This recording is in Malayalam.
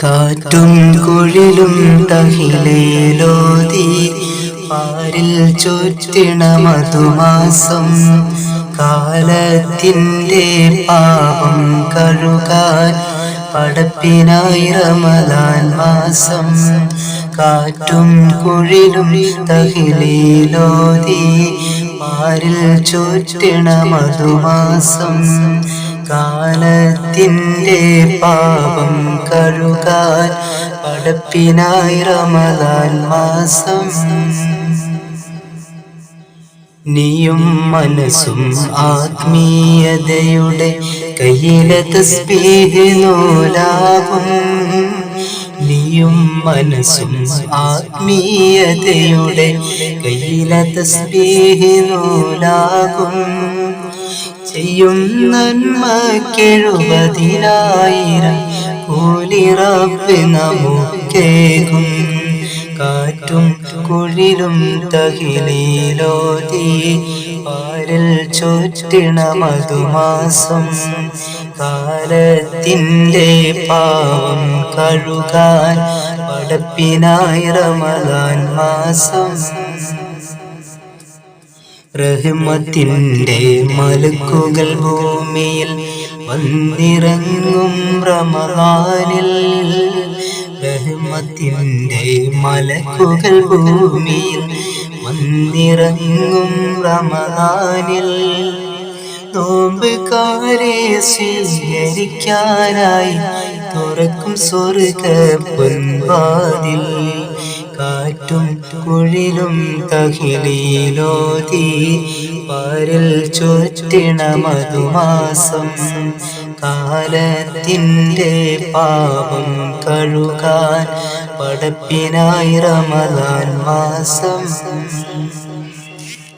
കാറ്റും കുഴിലും തഹിലേലോതി പാരിൽ ചുറ്റിണ മധുമാസം കാലത്തിന്റെ പാപം കഴുകാൻ പടപ്പിനായി റമദാൻ മാസം കാറ്റും കുഴിലും തഹിലേലോതി പാരിൽ ചുറ്റിണ മധുമാസം കാലത്തിന്റെ പാപം കഴുകാൻ പടപ്പിനായി റമദാൻ മാസം. നീയും മനസ്സും ആത്മീയതയുടെ കയ്യിലെ തസ്ബീഹ് നൂലാകും. നീയും മനസ്സും ആത്മീയതയുടെ കയ്യിലെ തസ്ബീഹ് നൂലാകും. ചെയ്യും നന്മക്കെഴുപതിനായിരം കൂലി റബ്ബ് നമുക്കേകും. കാറ്റും കുഴിലും തകിലീലോതി പാരിൽ ചുറ്റിണ മധുമാസം കാലത്തിന്റെ പാവം കഴുകാൻ പടപ്പിനായി റമദാൻ മാസം. റഹ്മത്തിന്റെ മലക്കുകൾ ഭൂമിയിൽ വന്നിറങ്ങും റമദാനിൽ. റഹ്മത്തിന്റെ മലക്കുകൾ ഭൂമിയിൽ വന്നിറങ്ങും റമദാനിൽ. നോമ്പുകാരെ സ്വീകരിക്കാനായി തുറക്കും സ്വർഗ പൊൻവാതിൽ. കുഴിലും തകിലീലോതി പാരിൽ ചുറ്റിണ മധുമാസം കാലത്തിന്റെ പാപം കഴുകാൻ പടപ്പിനായി റമദാൻ മാസം